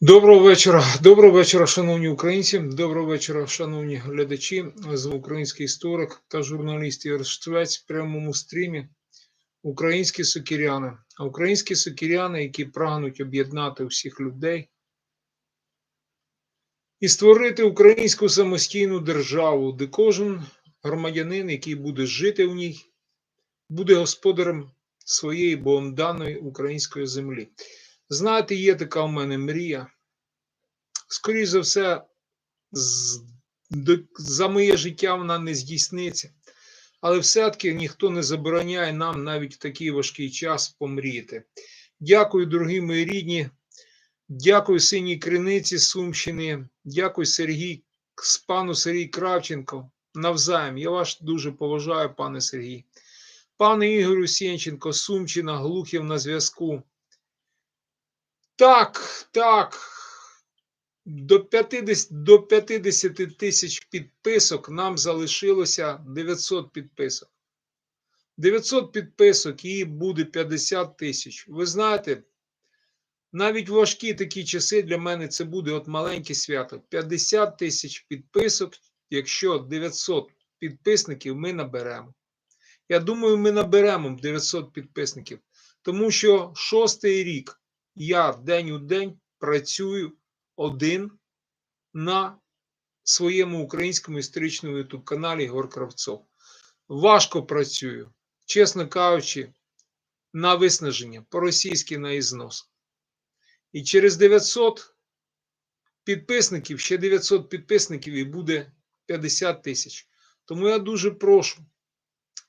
Доброго вечора, доброго вечора, шановні українці. Доброго вечора, шановні глядачі. З український історик та журналіст Ігор Шцвець в прямому стрімі. Українські сокіряни. Українські сокіряни, які прагнуть об'єднати всіх людей і створити українську самостійну державу, де кожен громадянин, який буде жити в ній, буде господарем своєї богом даної української землі. Знаєте, є така у мене мрія. Скоріше за все, за моє життя вона не здійсниться. Але все-таки ніхто не забороняє нам навіть в такий важкий час помріяти. Дякую, дорогі мої рідні. Дякую синій криниці Сумщини. Дякую Сергій, пану Сергій Кравченко. Навзаєм. Я вас дуже поважаю, пане Сергій. Пане Ігорю Сєнченко, Сумщина, Глухів на зв'язку. Так, так. До 50, до 50 тисяч підписок нам залишилося 900 підписок. 900 підписок і буде 50 тисяч. Ви знаєте, навіть важкі такі часи для мене це буде от маленьке свято. 50 тисяч підписок, якщо 900 підписників ми наберемо. Я думаю, ми наберемо 900 підписників, тому що шостий рік я день у день працюю один на своєму українському історичному ютуб каналі Ігор Кравцов. Важко працюю, чесно кажучи, на виснаження, по-російськи на ізнос. І через 900 підписників, ще 900 підписників і буде 50 тисяч. Тому я дуже прошу,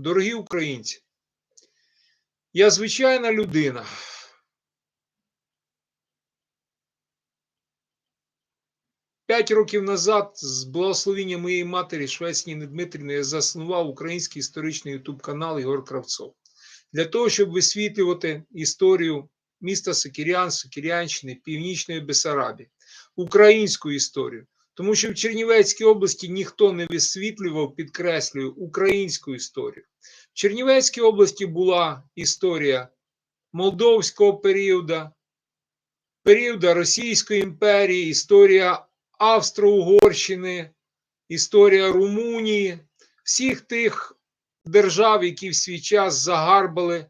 дорогі українці, я звичайна людина. П'ять років назад, з благословіння моєї матері Швецької Дмитрівни, я заснував український історичний ютуб канал Ігор Кравцов для того, щоб висвітлювати історію міста Сокірян, Сокірянщини, Північної Бесарабії, українську історію. Тому що в Чернівецькій області ніхто не висвітлював, підкреслюю, українську історію. В Чернівецькій області була історія молдовського періоду, періоду Російської імперії, історія Австро-Угорщини, історія Румунії, всіх тих держав, які в свій час загарбали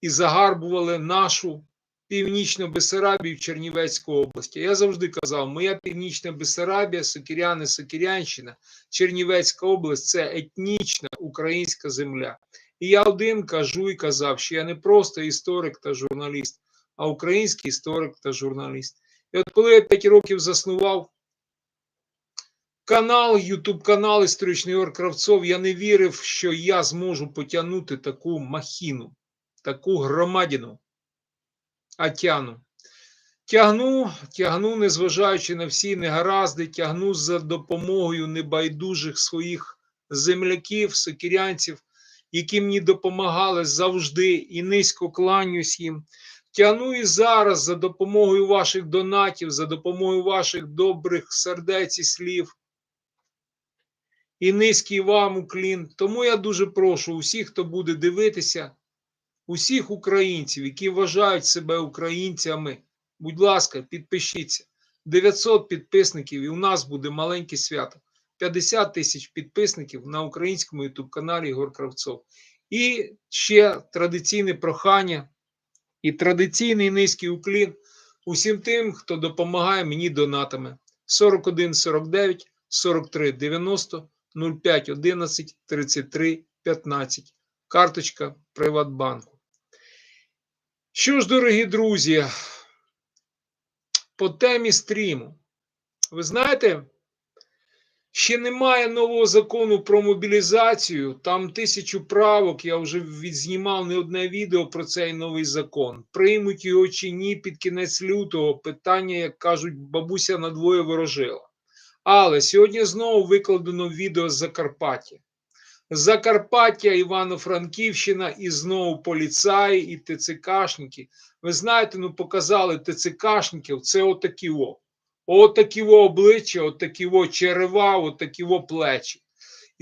і загарбували нашу північну Бесарабію в Чернівецькій області. Я завжди казав, моя північна Бесарабія, Сокіряни, Сокірянщина, Чернівецька область це етнічна українська земля. І я один кажу і казав, що я не просто історик та журналіст, а український історик та журналіст. І от коли я 5 років заснував канал, Ютуб канал Історичний Ігор Кравцов, я не вірив, що я зможу потягнути таку махіну, таку громадину. А тягну. Тягну, тягну, незважаючи на всі негаразди, тягну за допомогою небайдужих своїх земляків, сокірянців, які мені допомагали завжди і низько кланяюсь їм. Тягну і зараз за допомогою ваших донатів, за допомогою ваших добрих сердець і слів. І низький вам уклін. Тому я дуже прошу усіх, хто буде дивитися, усіх українців, які вважають себе українцями, будь ласка, підпишіться. 900 підписників, і у нас буде маленьке свято. 50 тисяч підписників на українському youtube каналі Ігор Кравцов. І ще традиційне прохання і традиційний низький уклін усім тим, хто допомагає мені донатами 41 49 43 90 05 11 33 15. Карточка Приватбанку. Що ж, дорогі друзі, по темі стріму. Ви знаєте, ще немає нового закону про мобілізацію. Там тисячу правок. Я вже відзнімав не одне відео про цей новий закон. Приймуть його чи ні під кінець лютого. Питання, як кажуть, бабуся надвоє ворожила. Але сьогодні знову викладено відео з Закарпаття. Закарпаття, Івано-Франківщина і знову поліцаї і ТЦКшники. Ви знаєте, ну показали ТЦКшників, це отакі о. Отакі во обличчя, отакі во черева, отакі во плечі.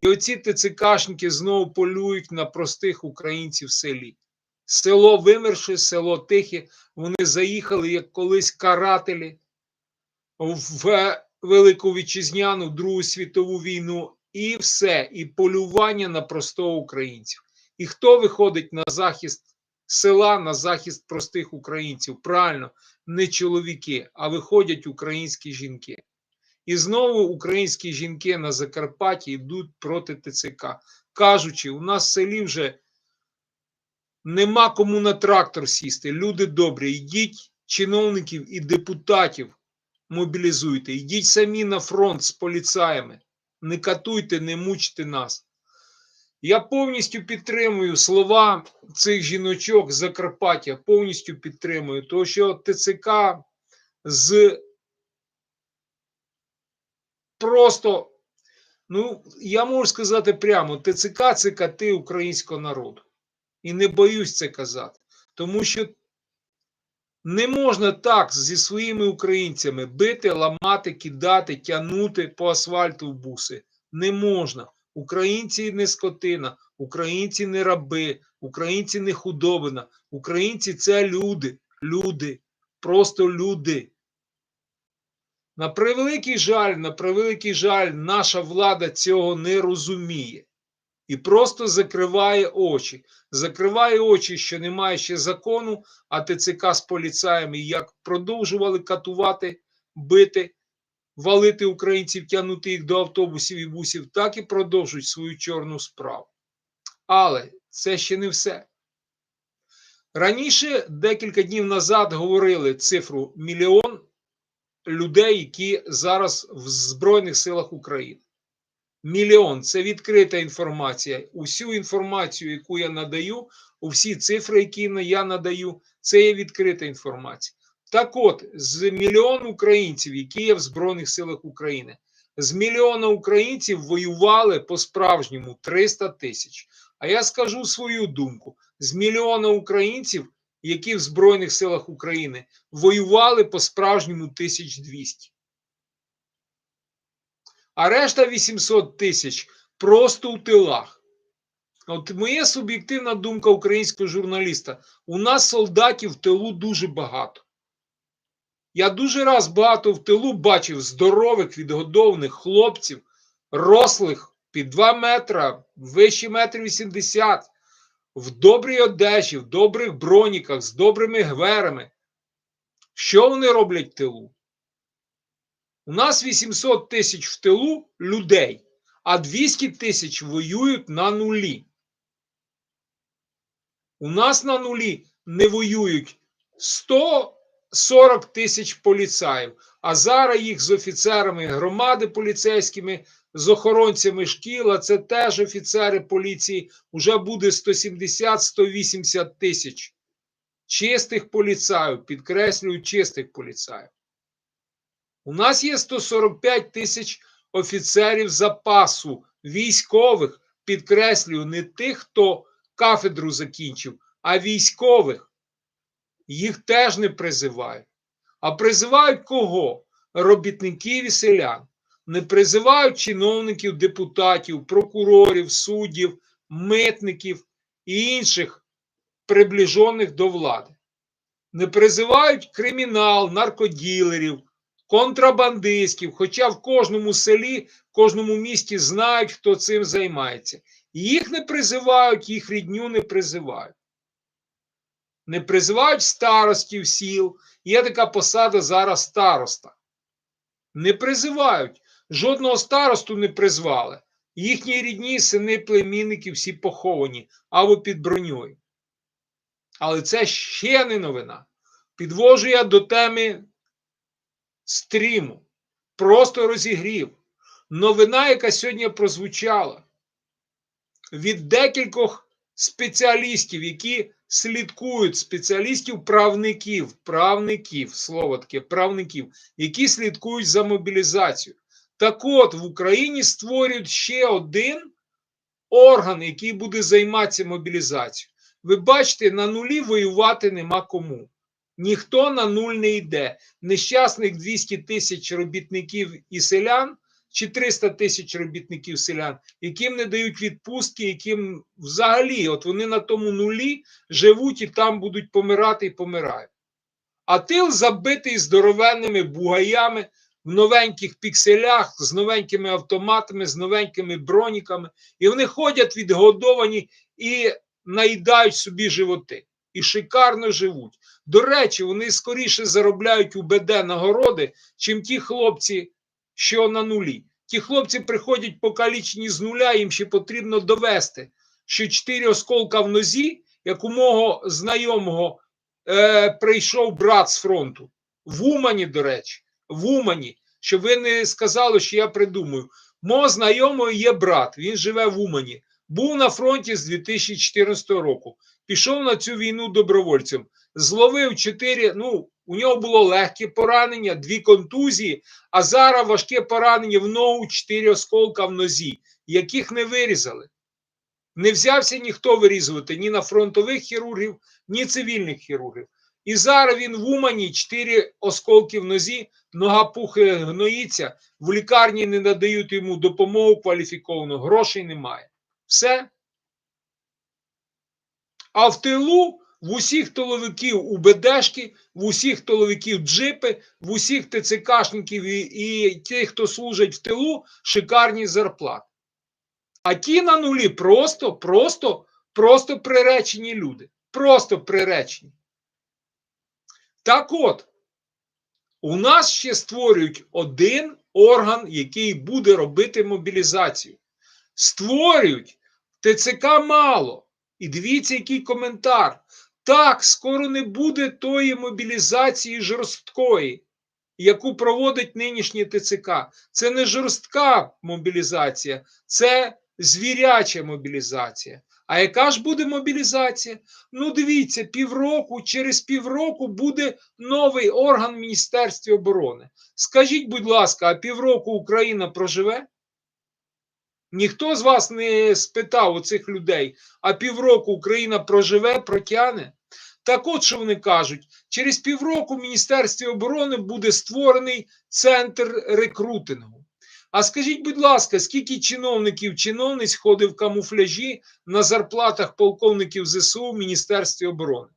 І оці ТЦКшники знову полюють на простих українців в селі. Село вимерше, село тихе. Вони заїхали як колись карателі в Велику Вітчизняну, Другу світову війну, і все, і полювання на простого українців. І хто виходить на захист села, на захист простих українців? Правильно, не чоловіки, а виходять українські жінки. І знову українські жінки на Закарпатті йдуть проти ТЦК, кажучи, у нас в селі вже нема кому на трактор сісти. Люди добрі, йдіть чиновників і депутатів мобілізуйте, йдіть самі на фронт з поліцаями, не катуйте, не мучте нас. Я повністю підтримую слова цих жіночок з Закарпаття, повністю підтримую, тому що ТЦК з просто, ну, я можу сказати прямо: ТЦК це кати українського народу. І не боюсь це казати. Тому що не можна так зі своїми українцями бити, ламати, кидати, тягнути по асфальту в буси. Не можна. Українці не скотина, українці не раби, українці не худобина. Українці це люди, люди, просто люди. На превеликий жаль, на превеликий жаль, наша влада цього не розуміє і просто закриває очі. Закриває очі, що немає ще закону, а ТЦК з поліцаями як продовжували катувати, бити, валити українців, тягнути їх до автобусів і бусів, так і продовжують свою чорну справу. Але це ще не все. Раніше, декілька днів назад, говорили цифру мільйон людей, які зараз в Збройних силах України. Мільйон це відкрита інформація. Усю інформацію, яку я надаю, усі цифри, які я надаю, це є відкрита інформація. Так от, з мільйон українців, які є в Збройних силах України, з мільйона українців воювали по-справжньому 300 тисяч. А я скажу свою думку: з мільйона українців, які в Збройних силах України воювали по-справжньому 1200 а решта 800 тисяч просто у тилах. От моя суб'єктивна думка українського журналіста: у нас солдатів в тилу дуже багато. Я дуже раз багато в тилу бачив здорових, відгодованих хлопців, рослих під 2 метра, вище метр 80, в добрій одежі, в добрих броніках, з добрими гверами. Що вони роблять в тилу? У нас 800 тисяч в тилу людей, а 200 тисяч воюють на нулі. У нас на нулі не воюють 140 тисяч поліцаїв, а зараз їх з офіцерами громади поліцейськими, з охоронцями шкіл, а це теж офіцери поліції, вже буде 170-180 тисяч чистих поліцаїв, підкреслюю, чистих поліцаїв. У нас є 145 тисяч офіцерів запасу, військових, підкреслюю, не тих, хто кафедру закінчив, а військових. Їх теж не призивають. А призивають кого? Робітників і селян. Не призивають чиновників, депутатів, прокурорів, суддів, митників і інших приближених до влади. Не призивають кримінал, наркоділерів контрабандистів, хоча в кожному селі, в кожному місті знають, хто цим займається. Їх не призивають, їх рідню не призивають. Не призивають старостів сіл. Є така посада зараз староста. Не призивають. Жодного старосту не призвали. Їхні рідні сини племінники всі поховані або під броньою. Але це ще не новина. Підвожу я до теми стріму, просто розігрів. Новина, яка сьогодні прозвучала від декількох спеціалістів, які слідкують спеціалістів, правників, правників, слово таке, правників, які слідкують за мобілізацією. Так от в Україні створюють ще один орган, який буде займатися мобілізацією. Ви бачите, на нулі воювати нема кому. Ніхто на нуль не йде. Нещасних 200 тисяч робітників і селян чи 300 тисяч робітників селян, яким не дають відпустки, яким взагалі от вони на тому нулі живуть і там будуть помирати і помирають. А тил забитий здоровенними бугаями в новеньких пікселях, з новенькими автоматами, з новенькими броніками, і вони ходять відгодовані і наїдають собі животи. І шикарно живуть. До речі, вони скоріше заробляють у БД нагороди, чим ті хлопці, що на нулі. Ті хлопці приходять покалічені з нуля, їм ще потрібно довести, що чотири осколка в нозі, як у мого знайомого е, прийшов брат з фронту. В Умані, до речі, в Умані, щоб ви не сказали, що я придумую. Мого знайомого є брат, він живе в Умані. Був на фронті з 2014 року. Пішов на цю війну добровольцем. Зловив чотири. Ну, у нього було легке поранення, дві контузії, а зараз важке поранення в ногу, чотири осколка в нозі, яких не вирізали. Не взявся ніхто вирізувати ні на фронтових хірургів, ні цивільних хірургів. І зараз він в Умані, чотири осколки в нозі, нога пухи гноїться, в лікарні не надають йому допомогу кваліфіковану, грошей немає. Все. А в тилу в усіх тиловиків УБДшки, в усіх тиловиків джипи, в усіх ТЦКшників і, і тих, хто служить в тилу, шикарні зарплати. А ті на нулі просто, просто, просто приречені люди. Просто приречені. Так от, у нас ще створюють один орган, який буде робити мобілізацію. Створюють ТЦК мало. І дивіться, який коментар. Так, скоро не буде тої мобілізації жорсткої, яку проводить нинішнє ТЦК. Це не жорстка мобілізація, це звіряча мобілізація. А яка ж буде мобілізація? Ну, дивіться, півроку, через півроку буде новий орган Міністерства оборони. Скажіть, будь ласка, а півроку Україна проживе? Ніхто з вас не спитав у цих людей, а півроку Україна проживе, протягне? Так от що вони кажуть: через півроку в Міністерстві оборони буде створений центр рекрутингу. А скажіть, будь ласка, скільки чиновників, чиновниць ходить в камуфляжі на зарплатах полковників ЗСУ в Міністерстві оборони?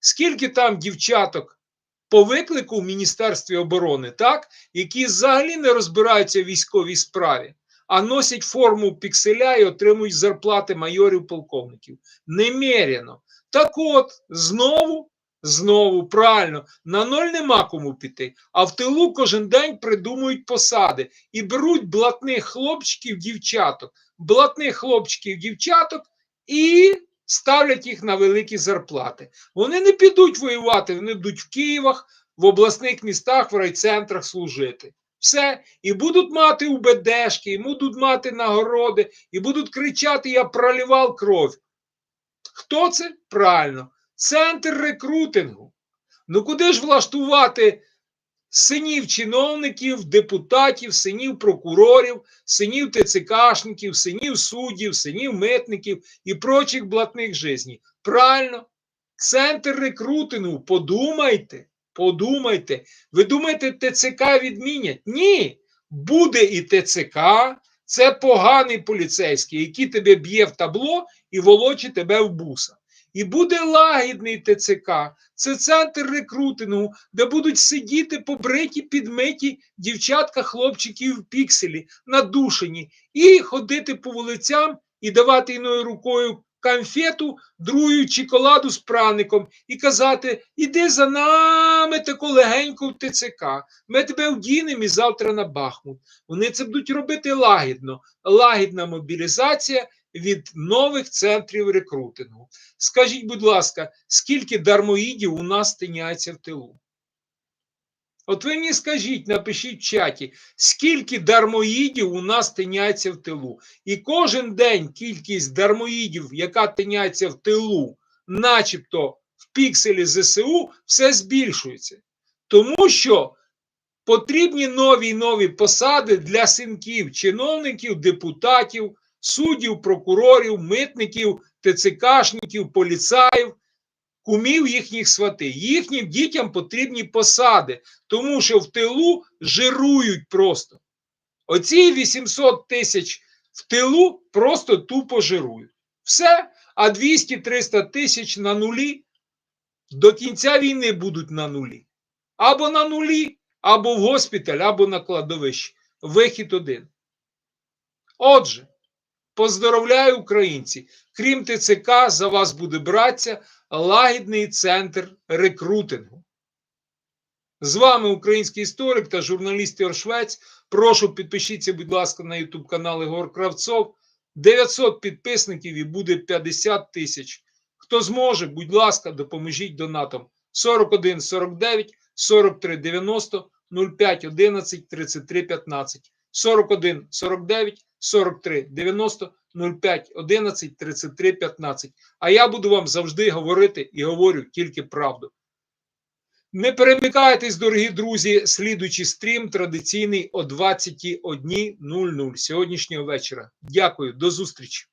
Скільки там дівчаток по виклику в Міністерстві оборони, так, які взагалі не розбираються в військовій справі? а носять форму пікселя і отримують зарплати майорів полковників. Немерено. Так от, знову, знову, правильно, на ноль нема кому піти, а в тилу кожен день придумують посади і беруть блатних хлопчиків, дівчаток, блатних хлопчиків, дівчаток і ставлять їх на великі зарплати. Вони не підуть воювати, вони йдуть в Києвах, в обласних містах, в райцентрах служити. Все, і будуть мати УБДшки, і будуть мати нагороди, і будуть кричати: Я проливав кров. Хто це? Правильно, центр рекрутингу. Ну куди ж влаштувати синів чиновників, депутатів, синів прокурорів, синів ТЦКшників, синів суддів, синів митників і прочих блатних жизней? Правильно, центр рекрутингу, подумайте. Подумайте, ви думаєте, ТЦК відмінять? Ні, буде і ТЦК, це поганий поліцейський, який тебе б'є в табло і волочить тебе в буса. І буде лагідний ТЦК, це центр рекрутингу, де будуть сидіти побриті, підмиті дівчатка, хлопчики в пікселі, надушені, і ходити по вулицям і давати іною рукою конфету, другою чоколаду з праником і казати: іди за нами таку легеньку в ТЦК. Ми тебе вдінемо і завтра на Бахмут. Вони це будуть робити лагідно. Лагідна мобілізація від нових центрів рекрутингу. Скажіть, будь ласка, скільки дармоїдів у нас тиняється в тилу? От ви мені скажіть, напишіть в чаті, скільки дармоїдів у нас тиняється в тилу. І кожен день кількість дармоїдів, яка тиняється в тилу, начебто в пікселі ЗСУ, все збільшується. Тому що потрібні нові нові посади для синків, чиновників, депутатів, суддів, прокурорів, митників, ТЦКшників, поліцаїв кумів їхніх свати. Їхнім дітям потрібні посади, тому що в тилу жирують просто. Оці 800 тисяч в тилу просто тупо жирують. Все, а 200-300 тисяч на нулі до кінця війни будуть на нулі. Або на нулі, або в госпіталь, або на кладовище. Вихід один. Отже, поздоровляю українці. Крім ТЦК, за вас буде братися лагідний центр рекрутингу. З вами український історик та журналіст Ігор Швець. Прошу підпишіться, будь ласка, на YouTube канал Ігор Кравцов. 900 підписників і буде 50 тисяч. Хто зможе, будь ласка, допоможіть донатом 41 49 43 90 05 11 33 15 41 49 43 90 05 11 33 15. А я буду вам завжди говорити і говорю тільки правду. Не перемикайтесь, дорогі друзі. Слідуючий стрім традиційний о 21.00 сьогоднішнього вечора. Дякую, до зустрічі.